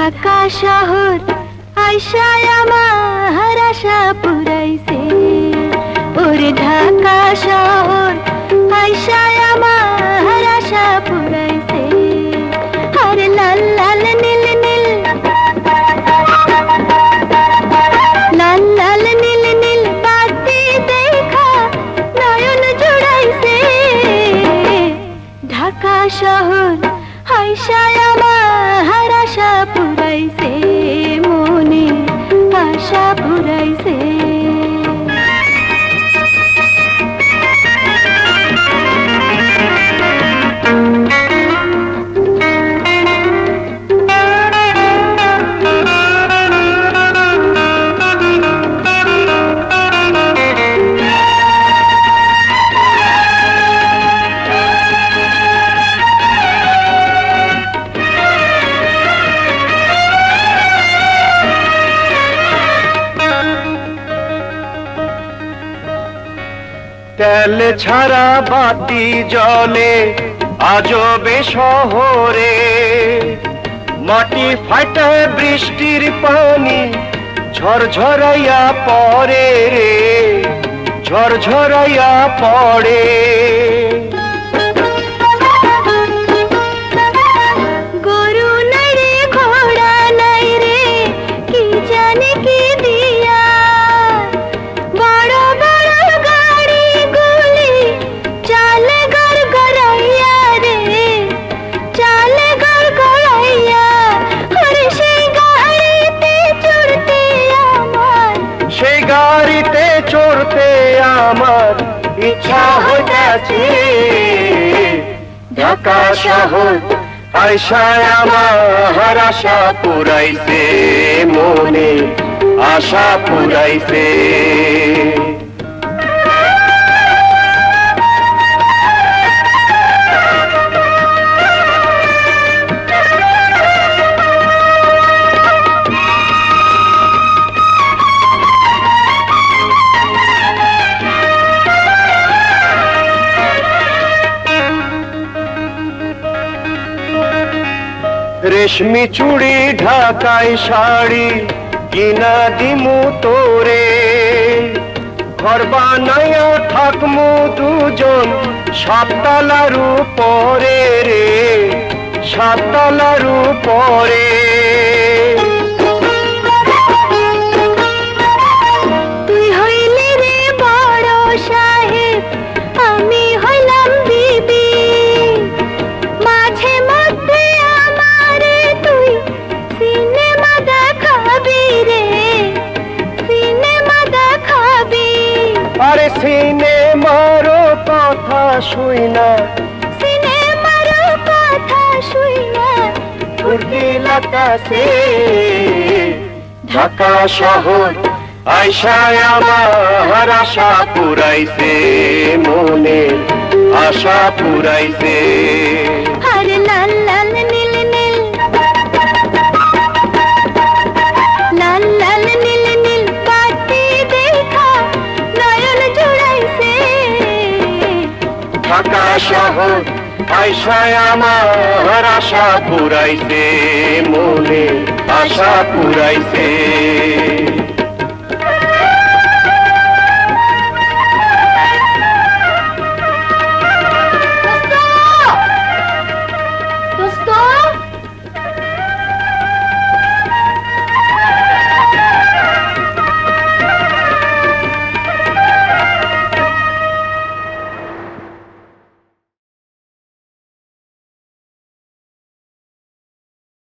আকাশ হর আইসায় আমার আশা তেল ছাড়া বাতি জলে আজবে শহরে মাটি ফাটে বৃষ্টির পানি ঝরঝরাইয়া পড়ে রে, ঝরঝরাইয়া পড়ে। ইচ্ছা হইয়াছে। ঢাকা শহর আয়সায় আমার আশা পুরাইছে মনে আশা পুরাইছে। রেশমি চুড়ি ঢাকাই শাড়ি, কিনা দিমু তোরে। ঘর বানায় থাকমু দুজন, সাততলার উপরে রে, সাততলার উপরে। না। সিনেমার কথা শুইনা ফুর্তি ঢাকা শহর আয়সায় আমার আশা পুরাইছে মনে আশা পুরাইছে। ঢাকা শহর আয়সায় আমার আশা পুরাইছে মনে আশা পুরাইছে।